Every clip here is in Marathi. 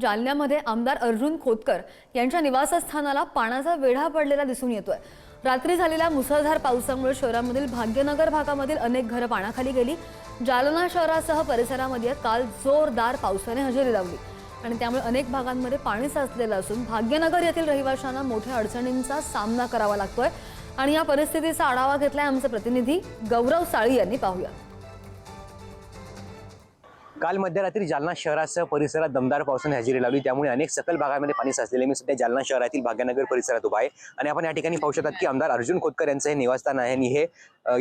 जालन्यामध्ये आमदार अर्जुन खोतकर यांच्या निवासस्थानाला पाण्याचा वेढा पडलेला दिसून येतोय. रात्री झालेल्या मुसळधार पावसामुळे शहरामधील भाग्यनगर भागामधील अनेक घरं पाण्याखाली गेली. जालना शहरासह परिसरामध्ये काल जोरदार पावसाने हजेरी लावली आणि त्यामुळे अनेक भागांमध्ये पाणी साचलेलं असून भाग्यनगर येथील रहिवाशांना मोठ्या अडचणींचा सामना करावा लागतोय. आणि या परिस्थितीचा आढावा घेतलाय आमचे प्रतिनिधी गौरव साळी यांनी पाहूया. काल मध्यरात्री जालना शहरासह परिसरात दमदार पावसाने हजेरी लावली. त्यामुळे अनेक सकल भागामध्ये पाणी साचलेले. मी सध्या जालना शहरातील भाग्यनगर परिसरात उभा आहे. आणि आपण या ठिकाणी पाहू शकतात की आमदार अर्जुन खोतकर यांचं हे निवासस्थान आहे. आणि हे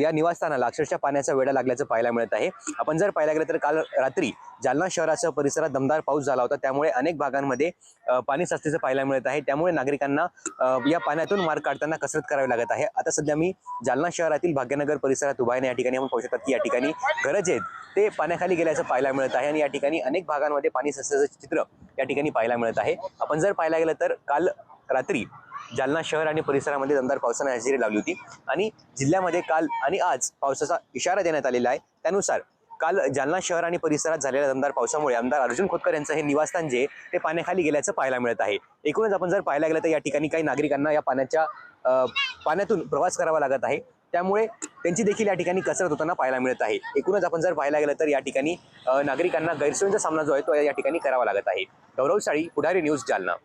या निवासस्थानाला अक्षरशः पाण्याचा वेढा लागल्याचं पाहायला मिळत आहे. आपण जर पाहायला गेलं तर काल रात्री जालना शहरासह परिसरात दमदार पाऊस झाला होता. त्यामुळे अनेक भागांमध्ये पाणी साचल्याचं पाहायला मिळत आहे. त्यामुळे नागरिकांना या पाण्यातून मार्ग काढताना कसरत करावी लागत आहे. आता सध्या मी जालना शहरातील भाग्यनगर परिसरात उभा आहे. आणि या ठिकाणी आपण पाहू शकतात की या ठिकाणी गरज आहेत ते पाण्याखाली गेल्याचं पाहायला मिळत आहे आणि या ठिकाणी अनेक भागांमध्ये पाणी साचल्याचं चित्र या ठिकाणी पाहायला मिळत आहे. आपण जर पाहायला गेलं तर काल रात्री जालना शहर आणि परिसरामध्ये दमदार पावसाने हजेरी लावली होती आणि जिल्ह्यामध्ये काल आणि आज पावसाचा इशारा देण्यात आलेला आहे. त्यानुसार काल जालना शहर आणि परिसरात झालेल्या दमदार पावसामुळे आमदार अर्जुन खोतकर यांचं हे निवासस्थान जे ते पाण्याखाली गेल्याचं पाहायला मिळत आहे. एकूणच आपण जर पाहायला गेलं तर या ठिकाणी काही नागरिकांना या पाण्याच्या पाण्यातून प्रवास करावा लागत आहे. त्यामुळे त्यांची देखील या ठिकाणी कसरत होताना पाहायला मिळत आहे. एकूणच आपण जर पाहायला गेलं तर या ठिकाणी नागरिकांना गैरसोयींचा सामना जो आहे तो या ठिकाणी करावा लागत आहे. गौरवशाळी पुढारी न्यूज जालना.